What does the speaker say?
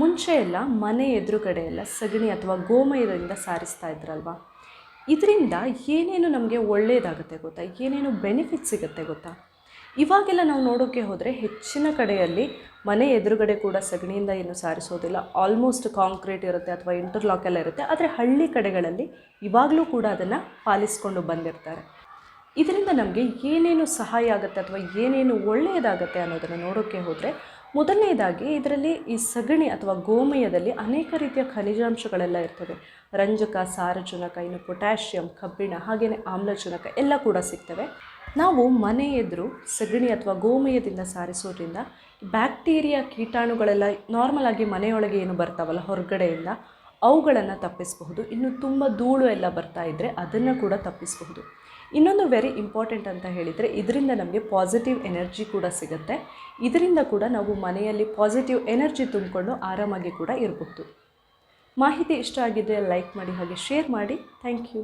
ಮುಂಚೆ ಎಲ್ಲ ಮನೆ ಎದುರುಗಡೆ ಎಲ್ಲ ಸಗಣಿ ಅಥವಾ ಗೋಮಯದಿಂದ ಸಾರಿಸ್ತಾ ಇದ್ರಲ್ವಾ? ಇದರಿಂದ ಏನೇನು ನಮಗೆ ಒಳ್ಳೆಯದಾಗುತ್ತೆ ಗೊತ್ತಾ? ಏನೇನು ಬೆನಿಫಿಟ್ ಸಿಗುತ್ತೆ ಗೊತ್ತಾ? ಇವಾಗೆಲ್ಲ ನಾವು ನೋಡೋಕ್ಕೆ ಹೋದರೆ ಹೆಚ್ಚಿನ ಕಡೆಯಲ್ಲಿ ಮನೆ ಎದುರುಗಡೆ ಕೂಡ ಸಗಣಿಯಿಂದ ಏನು ಸಾರಿಸೋದಿಲ್ಲ. ಆಲ್ಮೋಸ್ಟ್ ಕಾಂಕ್ರೀಟ್ ಇರುತ್ತೆ ಅಥವಾ ಇಂಟರ್ಲಾಕ್ ಎಲ್ಲ ಇರುತ್ತೆ. ಆದರೆ ಹಳ್ಳಿ ಕಡೆಗಳಲ್ಲಿ ಇವಾಗಲೂ ಕೂಡ ಅದನ್ನು ಪಾಲಿಸ್ಕೊಂಡು ಬಂದಿರ್ತಾರೆ. ಇದರಿಂದ ನಮಗೆ ಏನೇನು ಸಹಾಯ ಆಗುತ್ತೆ ಅಥವಾ ಏನೇನು ಒಳ್ಳೆಯದಾಗುತ್ತೆ ಅನ್ನೋದನ್ನು ನೋಡೋಕ್ಕೆ ಹೋದರೆ ಮೊದಲನೇದಾಗಿ ಇದರಲ್ಲಿ ಈ ಸಗಣಿ ಅಥವಾ ಗೋಮಯದಲ್ಲಿ ಅನೇಕ ರೀತಿಯ ಖನಿಜಾಂಶಗಳೆಲ್ಲ ಇರ್ತವೆ. ರಂಜಕ, ಸಾರಜನಕ, ಇನ್ನು ಪೊಟ್ಯಾಷಿಯಂ, ಕಬ್ಬಿಣ ಹಾಗೆಯೇ ಆಮ್ಲಜನಕ ಎಲ್ಲ ಕೂಡ ಸಿಗ್ತವೆ. ನಾವು ಮನೆ ಎದುರು ಸಗಣಿ ಅಥವಾ ಗೋಮಯದಿಂದ ಸಾರಿಸೋದ್ರಿಂದ ಬ್ಯಾಕ್ಟೀರಿಯಾ ಕೀಟಾಣುಗಳೆಲ್ಲ ನಾರ್ಮಲ್ ಆಗಿ ಮನೆಯೊಳಗೆ ಏನು ಬರ್ತಾವಲ್ಲ, ಹೊರಗಡೆಯಿಂದ ಅವುಗಳನ್ನು ತಪ್ಪಿಸಬಹುದು. ಇನ್ನು ತುಂಬ ಧೂಳು ಎಲ್ಲ ಬರ್ತಾ ಇದ್ದರೆ ಅದನ್ನು ಕೂಡ ತಪ್ಪಿಸಬಹುದು. ಇನ್ನೊಂದು ವೆರಿ ಇಂಪಾರ್ಟೆಂಟ್ ಅಂತ ಹೇಳಿದರೆ ಇದರಿಂದ ನಮಗೆ ಪಾಸಿಟಿವ್ ಎನರ್ಜಿ ಕೂಡ ಸಿಗುತ್ತೆ. ಇದರಿಂದ ಕೂಡ ನಾವು ಮನೆಯಲ್ಲಿ ಪಾಸಿಟಿವ್ ಎನರ್ಜಿ ತುಂಬಿಕೊಂಡು ಆರಾಮಾಗಿ ಕೂಡ ಇರಬಹುದು. ಮಾಹಿತಿ ಇಷ್ಟ ಆಗಿದ್ದರೆ ಲೈಕ್ ಮಾಡಿ ಹಾಗೆ ಶೇರ್ ಮಾಡಿ. Thank you